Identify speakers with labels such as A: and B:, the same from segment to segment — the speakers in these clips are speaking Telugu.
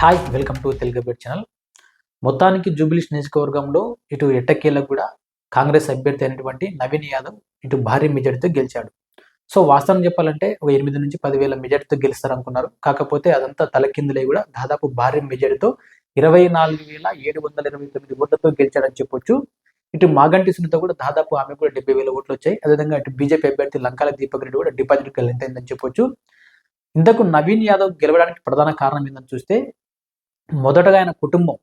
A: Hi welcome to Telugu bet channel. మొత్తానికి జూబిలిస్ నియోజకవర్గంలో ఇటు ఎట్టకేలకు కూడా కాంగ్రెస్ అభ్యర్థి అయినటువంటి నవీన్ యాదవ్ ఇటు భారీ మెజార్టీతో గెలిచాడు. సో వాస్తవం చెప్పాలంటే ఒక ఎనిమిది నుంచి పదివేల మెజార్టీతో గెలుస్తారనుకున్నారు. కాకపోతే అదంతా తలకిందులై కూడా దాదాపు భారీ మెజార్టీతో ఇరవై నాలుగు వేల ఏడు వందల ఇరవై తొమ్మిది ఓట్లతో గెలిచాడని చెప్పొచ్చు. ఇటు మాగంటి సునీత కూడా దాదాపు ఆమె కూడా డెబ్బై వేల ఓట్లు వచ్చాయి. అదేవిధంగా ఇటు బీజేపీ అభ్యర్థి లంకాల దీపక్ రెడ్డి కూడా డిపాజిట్ ఎంతైందని చెప్పొచ్చు. ఇంతకు నవీన్ యాదవ్ గెలవడానికి ప్రధాన కారణం ఏంటని చూస్తే మొదటగా ఆయన కుటుంబం.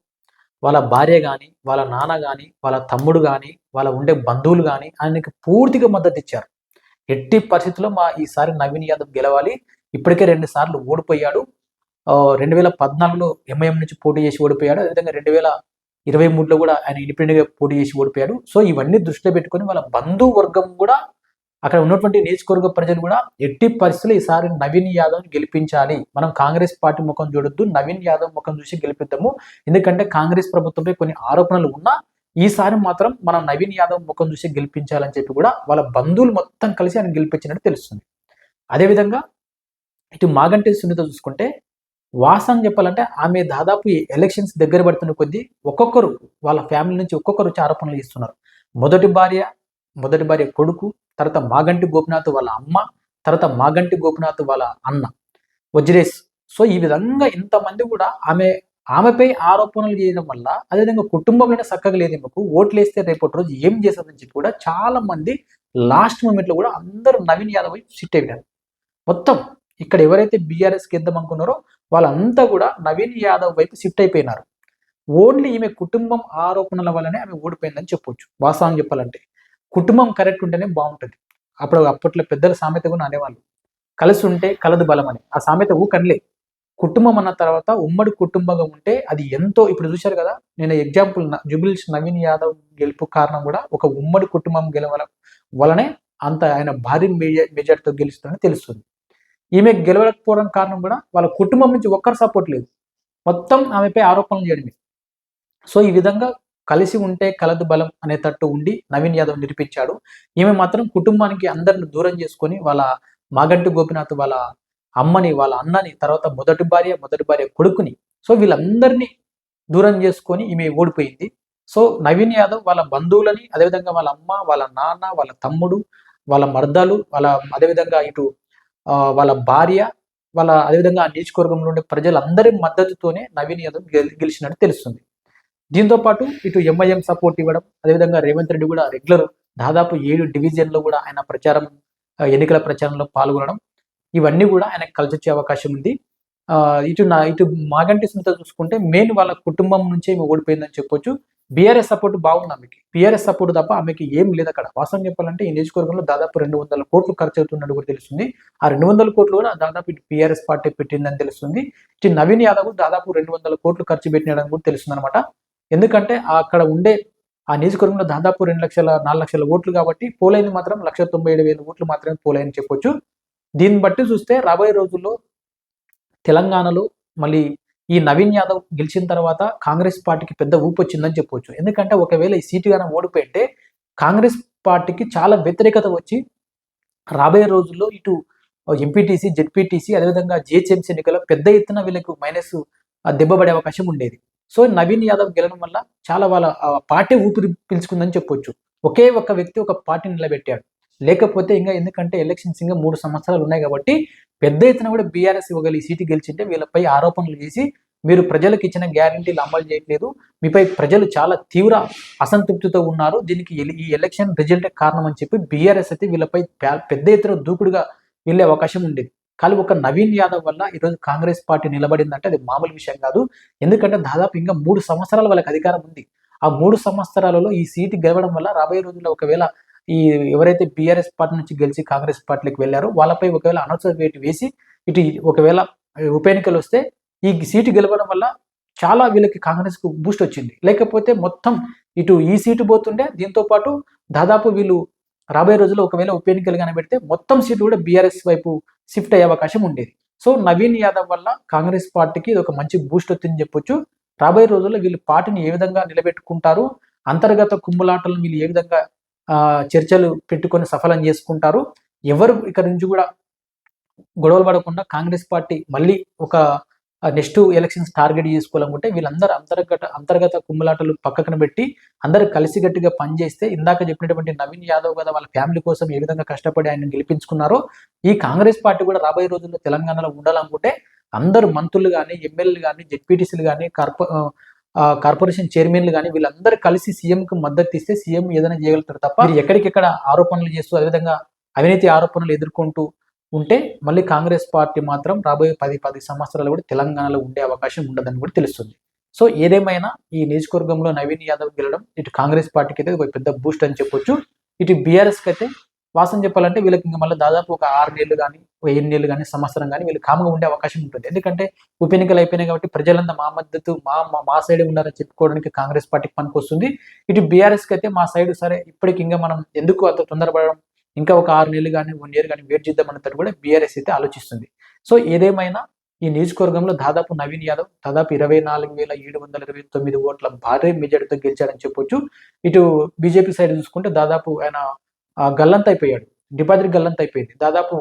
A: వాళ్ళ భార్య కానీ వాళ్ళ నాన్న కానీ వాళ్ళ తమ్ముడు కానీ వాళ్ళ ఉండే బంధువులు కానీ ఆయనకి పూర్తిగా మద్దతు ఇచ్చారు. ఎట్టి పరిస్థితుల్లో మా ఈసారి నవీన్ యాదవ్ గెలవాలి. ఇప్పటికే రెండు సార్లు ఓడిపోయాడు. రెండు వేల పద్నాలుగులో ఎంఐఎం నుంచి పోటీ చేసి ఓడిపోయాడు. అదేవిధంగా రెండు వేల ఇరవై మూడులో కూడా ఆయన ఇండిపెండెంట్గా పోటీ చేసి ఓడిపోయాడు. సో ఇవన్నీ దృష్టిలో పెట్టుకొని వాళ్ళ బంధువర్గం కూడా అక్కడ ఉన్నటువంటి నియోజకవర్గ ప్రజలు కూడా ఎట్టి పరిస్థితులు ఈసారి నవీన్ యాదవ్ గెలిపించాలి. మనం కాంగ్రెస్ పార్టీ ముఖం చూడొద్దు నవీన్ యాదవ్ ముఖం చూసి గెలిపిద్దాము. ఎందుకంటే కాంగ్రెస్ ప్రభుత్వంపై కొన్ని ఆరోపణలు ఉన్నా ఈసారి మాత్రం మనం నవీన్ యాదవ్ ముఖం చూసి గెలిపించాలని చెప్పి కూడా వాళ్ళ బంధువులు మొత్తం కలిసి ఆయన గెలిపించినట్టు తెలుస్తుంది. అదేవిధంగా ఇటు మాగంటి సునీత చూసుకుంటే వాసన చెప్పాలంటే ఆమె దాదాపు ఎలక్షన్స్ దగ్గర పడుతున్న కొద్దీ ఒక్కొక్కరు వాళ్ళ ఫ్యామిలీ నుంచి ఒక్కొక్కరు వచ్చి ఆరోపణలు ఇస్తున్నారు మొదటి భార్య మొదటి భార్య కొడుకు తర్వాత మాగంటి గోపినాథ్ వాళ్ళ అమ్మ తర్వాత మాగంటి గోపినాథ్ వాళ్ళ అన్న. వజ్రేష్. సో ఈ విధంగా ఇంతమంది కూడా ఆమె ఆమెపై ఆరోపణలు చేయడం వల్ల అదేవిధంగా కుటుంబంలోనే చక్కగా లేదు ఈమెకు ఓట్లు వేస్తే రేపటి రోజు ఏం చేస్తుందని చెప్పి కూడా చాలా మంది లాస్ట్ మూమెంట్లో కూడా అందరూ నవీన్ యాదవ్ సిట్ అయిపోయారు. మొత్తం ఇక్కడ ఎవరైతే బీఆర్ఎస్ గెద్దాం అనుకున్నారో వాళ్ళంతా కూడా నవీన్ యాదవ్ వైపు షిఫ్ట్ అయిపోయినారు. ఓన్లీ ఈమె కుటుంబం ఆరోపణల వల్లనే ఆమె ఓడిపోయిందని చెప్పొచ్చు. వాస్తవం చెప్పాలంటే. కుటుంబం కరెక్ట్ ఉంటేనే బాగుంటుంది. అప్పుడు అప్పట్లో పెద్దల సామెత కూడా అనేవాళ్ళు. కలిసి ఉంటే కలదు బలం అని. ఆ సామెత ఊకనలే. కుటుంబం అన్న తర్వాత ఉమ్మడి కుటుంబంగా ఉంటే అది ఎంతో ఇప్పుడు చూశారు కదా నేను ఎగ్జాంపుల్ జుబిల్స్ నవీన్ యాదవ్ గెలుపు కారణం కూడా ఒక ఉమ్మడి కుటుంబం గెలవడం వలనే అంత ఆయన భారీ మెజా మెజార్టీతో గెలుస్తుందని తెలుస్తుంది. ఈమె గెలవకపోవడం కారణం కూడా వాళ్ళ కుటుంబం నుంచి ఒక్కరు సపోర్ట్ లేదు. మొత్తం ఆమెపై ఆరోపణలు చేయడమే. సో ఈ విధంగా కలిసి ఉంటే కలదు బలం అనేటట్టు ఉండి నవీన్ యాదవ్ నిరూపించాడు. ఈమె మాత్రం కుటుంబానికి అందరిని దూరం చేసుకొని వాళ్ళ మాగంటి గోపినాథ్ వాళ్ళ అమ్మని వాళ్ళ అన్నని తర్వాత మొదటి భార్య మొదటి భార్య కొడుకుని. సో వీళ్ళందరినీ దూరం చేసుకొని ఈమె ఓడిపోయింది. సో నవీన్ యాదవ్ వాళ్ళ బంధువులని అదేవిధంగా వాళ్ళ అమ్మ వాళ్ళ నాన్న వాళ్ళ తమ్ముడు వాళ్ళ మర్దాలు వాళ్ళ అదేవిధంగా ఇటు వాళ్ళ భార్య వాళ్ళ అదేవిధంగా ఆ నియోజకవర్గంలో ఉండే ప్రజలందరి మద్దతుతోనే నవీన్ యాదవ్ గెలిచినట్టు తెలుస్తుంది. దీంతో పాటు ఇటు ఎంఐఎం సపోర్ట్ ఇవ్వడం అదేవిధంగా రేవంత్ రెడ్డి కూడా రెగ్యులర్ దాదాపు ఏడు డివిజన్లో కూడా ఆయన ప్రచారం ఎన్నికల ప్రచారంలో పాల్గొనడం ఇవన్నీ కూడా ఆయనకు కలిసి వచ్చే అవకాశం ఉంది. ఆ, ఇటు నా ఇటు మాగంటి సునీత చూసుకుంటే మెయిన్ వాళ్ళ కుటుంబం నుంచే ఈమె ఓడిపోయిందని చెప్పొచ్చు. బీఆర్ఎస్ సపోర్ట్ బాగుంది ఆమెకి. బీఆర్ఎస్ సపోర్ట్ తప్ప ఆమెకి ఏం లేదు అక్కడ. వాస్తవం చెప్పాలంటే ఈ నియోజకవర్గంలో దాదాపు రెండు వందల కోట్లు ఖర్చు అవుతున్నట్టు కూడా తెలుస్తుంది. ఆ రెండు వందల కోట్లు కూడా దాదాపు ఇటు బీఆర్ఎస్ పార్టీ పెట్టిందని తెలుస్తుంది. ఇటు నవీన్ యాదవ్ దాదాపు రెండు వందల కోట్లు ఖర్చు పెట్టినని కూడా తెలుస్తుంది అనమాట ఎందుకంటే అక్కడ ఉండే ఆ నియోజకవర్గంలో దాదాపు రెండు లక్షల నాలుగు లక్షల ఓట్లు కాబట్టి పోలైంది మాత్రం లక్ష తొంభై ఏడు వేల ఓట్లు మాత్రమే పోలైని చెప్పొచ్చు. దీన్ని బట్టి చూస్తే రాబోయే రోజుల్లో తెలంగాణలో మళ్ళీ ఈ నవీన్ యాదవ్ గెలిచిన తర్వాత కాంగ్రెస్ పార్టీకి పెద్ద ఊపు వచ్చిందని చెప్పొచ్చు. ఎందుకంటే ఒకవేళ ఈ సీటు కానీ ఓడిపోయింటే కాంగ్రెస్ పార్టీకి చాలా వ్యతిరేకత వచ్చి రాబోయే రోజుల్లో ఇటు ఎంపీటీసీ జెడ్పీటీసీ అదేవిధంగా జిహెచ్ఎంసీ ఎన్నికల్లో పెద్ద ఎత్తున వీళ్ళకు మైనస్ దెబ్బపడే అవకాశం ఉండేది. సో నవీన్ యాదవ్ గెలవడం వల్ల చాలా వాళ్ళ పార్టీ ఊపిరి పీల్చుకుందని చెప్పొచ్చు. ఒకే ఒక్క వ్యక్తి ఒక పార్టీని నిలబెట్టాడు. లేకపోతే ఇంకా ఎందుకంటే ఎలక్షన్స్ ఇంకా మూడు సంవత్సరాలు ఉన్నాయి కాబట్టి పెద్ద ఎత్తున కూడా బీఆర్ఎస్ ఇవ్వగలి సీటు గెలిచింటే వీళ్ళపై ఆరోపణలు చేసి మీరు ప్రజలకు ఇచ్చిన గ్యారంటీలు అమలు చేయట్లేదు. మీపై ప్రజలు చాలా తీవ్ర అసంతృప్తితో ఉన్నారు. దీనికి ఈ ఎలక్షన్ రిజల్ట్ కారణం అని చెప్పి బీఆర్ఎస్ అయితే వీళ్ళపై పెద్ద ఎత్తున దూకుడుగా వెళ్ళే అవకాశం ఉండేది. కానీ ఒక నవీన్ యాదవ్ వల్ల ఈరోజు కాంగ్రెస్ పార్టీ నిలబడిందంటే అది మామూలు విషయం కాదు. ఎందుకంటే దాదాపు ఇంకా మూడు సంవత్సరాల వాళ్ళకి అధికారం ఉంది. ఆ మూడు సంవత్సరాలలో ఈ సీటు గెలవడం వల్ల రాబోయే రోజుల్లో ఒకవేళ ఈ ఎవరైతే బీఆర్ఎస్ పార్టీ నుంచి గెలిచి కాంగ్రెస్ పార్టీలోకి వెళ్ళారో వాళ్ళపై ఒకవేళ అనవసర వేటు వేసి ఇటు ఒకవేళ ఉప ఎన్నికలు వస్తే ఈ సీటు గెలవడం వల్ల చాలా వీళ్ళకి కాంగ్రెస్కు బూస్ట్ వచ్చింది. లేకపోతే మొత్తం ఇటు ఈ సీటు పోతుండే దీంతో పాటు దాదాపు వీళ్ళు రాబోయే రోజుల్లో ఒకవేళ ఉప ఎన్నికలు కనబెడితే మొత్తం సీట్ కూడా బీఆర్ఎస్ వైపు షిఫ్ట్ అయ్యే అవకాశం ఉండేది. సో నవీన్ యాదవ్ వల్ల కాంగ్రెస్ పార్టీకి ఇది ఒక మంచి బూస్ట్ వచ్చిందని చెప్పొచ్చు. రాబోయే రోజుల్లో వీళ్ళు పార్టీని ఏ విధంగా నిలబెట్టుకుంటారు అంతర్గత కుమ్ములాటలను వీళ్ళు ఏ విధంగా ఆ, చర్చలు పెట్టుకొని సఫలం చేసుకుంటారు ఎవరు ఇక్కడ నుంచి కూడా గొడవలు పడకుండా కాంగ్రెస్ పార్టీ మళ్ళీ ఒక నెక్స్ట్ ఎలక్షన్స్ టార్గెట్ చేసుకోవాలనుకుంటే వీళ్ళందరూ అంతర్గత అంతర్గత కుమ్ములాటలు పక్కన పెట్టి అందరూ కలిసిగట్టుగా పనిచేస్తే ఇందాక చెప్పినటువంటి నవీన్ యాదవ్ కదా వాళ్ళ ఫ్యామిలీ కోసం ఏ విధంగా కష్టపడి ఆయన గెలిపించుకున్నారో ఈ కాంగ్రెస్ పార్టీ కూడా రాబోయే రోజుల్లో తెలంగాణలో ఉండాలనుకుంటే అందరు మంత్రులు కానీ ఎమ్మెల్యేలు కానీ జెడ్పీటీసీలు కానీ కార్పొ ఆ, కార్పొరేషన్ చైర్మన్లు కానీ వీళ్ళందరూ కలిసి సీఎంకి మద్దతు ఇస్తే సీఎం ఏదైనా చేయగలుగుతారు తప్ప ఎక్కడికెక్కడ ఆరోపణలు చేస్తూ అదేవిధంగా అవినీతి ఆరోపణలు ఎదుర్కొంటూ ఉంటే మళ్ళీ కాంగ్రెస్ పార్టీ మాత్రం రాబోయే పది పది సంవత్సరాలు కూడా తెలంగాణలో ఉండే అవకాశం ఉండదని కూడా తెలుస్తుంది. సో ఏదేమైనా ఈ నియోజకవర్గంలో నవీన్ యాదవ్ గెలడం ఇటు కాంగ్రెస్ పార్టీకి అయితే ఒక పెద్ద బూస్ట్ అని చెప్పొచ్చు. ఇటు బీఆర్ఎస్కి అయితే వాస్తవం చెప్పాలంటే వీళ్ళకి ఇంకా మళ్ళీ దాదాపు ఒక ఆరు నెలలు కానీ ఒక ఎన్ని నెలలు కానీ సంవత్సరం కానీ వీళ్ళు కామ్గా ఉండే అవకాశం ఉంటుంది. ఎందుకంటే ఉప ఎన్నికలు అయిపోయినాయి కాబట్టి ప్రజలంతా మా మద్దతు మా మా- మా సైడ్ ఉన్నారని చెప్పుకోవడానికి కాంగ్రెస్ పార్టీకి పనికి వస్తుంది ఇటు బీఆర్ఎస్కి అయితే మా సైడ్ సరే ఇప్పటికి ఇంకా మనం ఎందుకు అంత తొందరపడడం? ఇంకా ఒక ఆరు నెలలు కానీ వన్ ఇయర్ కానీ వెయిట్ చేద్దాం అన్నట్టు కూడా బీఆర్ఎస్ అయితే ఆలోచిస్తుంది. సో ఏదేమైనా ఈ నియోజకవర్గంలో దాదాపు నవీన్ యాదవ్ దాదాపు ఇరవై నాలుగు వేల ఏడు వందల ఇరవై తొమ్మిది ఓట్ల భారీ మెజార్టీతో గెలిచాడని చెప్పొచ్చు. ఇటు బీజేపీ సైడ్ చూసుకుంటే దాదాపు ఆయన గల్లంత అయిపోయాడు. డిపాజిట్ గల్లంత అయిపోయింది. దాదాపు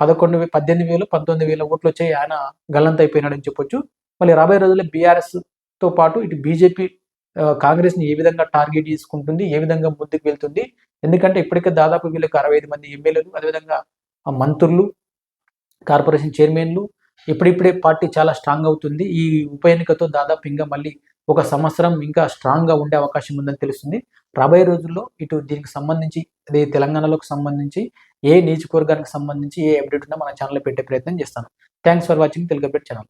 A: పదకొండు పద్దెనిమిది వేలు పంతొమ్మిది వేల ఓట్లు వచ్చాయి ఆయన గల్లంత అయిపోయినాడని చెప్పొచ్చు. మళ్ళీ రాబోయే రోజుల్లో బీఆర్ఎస్తో పాటు ఇటు బీజేపీ కాంగ్రెస్ని ఏ విధంగా టార్గెట్ చేసుకుంటుంది ఏ విధంగా ముందుకు వెళ్తుంది? ఎందుకంటే ఇప్పటికే దాదాపు వీళ్ళకి అరవై ఐదు మంది ఎమ్మెల్యేలు అదేవిధంగా మంత్రులు కార్పొరేషన్ చైర్మన్లు ఇప్పుడిప్పుడే పార్టీ చాలా స్ట్రాంగ్ అవుతుంది. ఈ ఉప ఎన్నికతో దాదాపు ఇంకా మళ్ళీ ఒక సంవత్సరం ఇంకా స్ట్రాంగ్గా ఉండే అవకాశం ఉందని తెలుస్తుంది. రాబోయే రోజుల్లో ఇటు దీనికి సంబంధించి అదే తెలంగాణలోకి సంబంధించి ఏ నియోజకవర్గానికి సంబంధించి ఏ అప్డేట్ ఉన్నా మన ఛానల్లో పెట్టే ప్రయత్నం చేస్తాను. Thanks for watching Telugu update channel.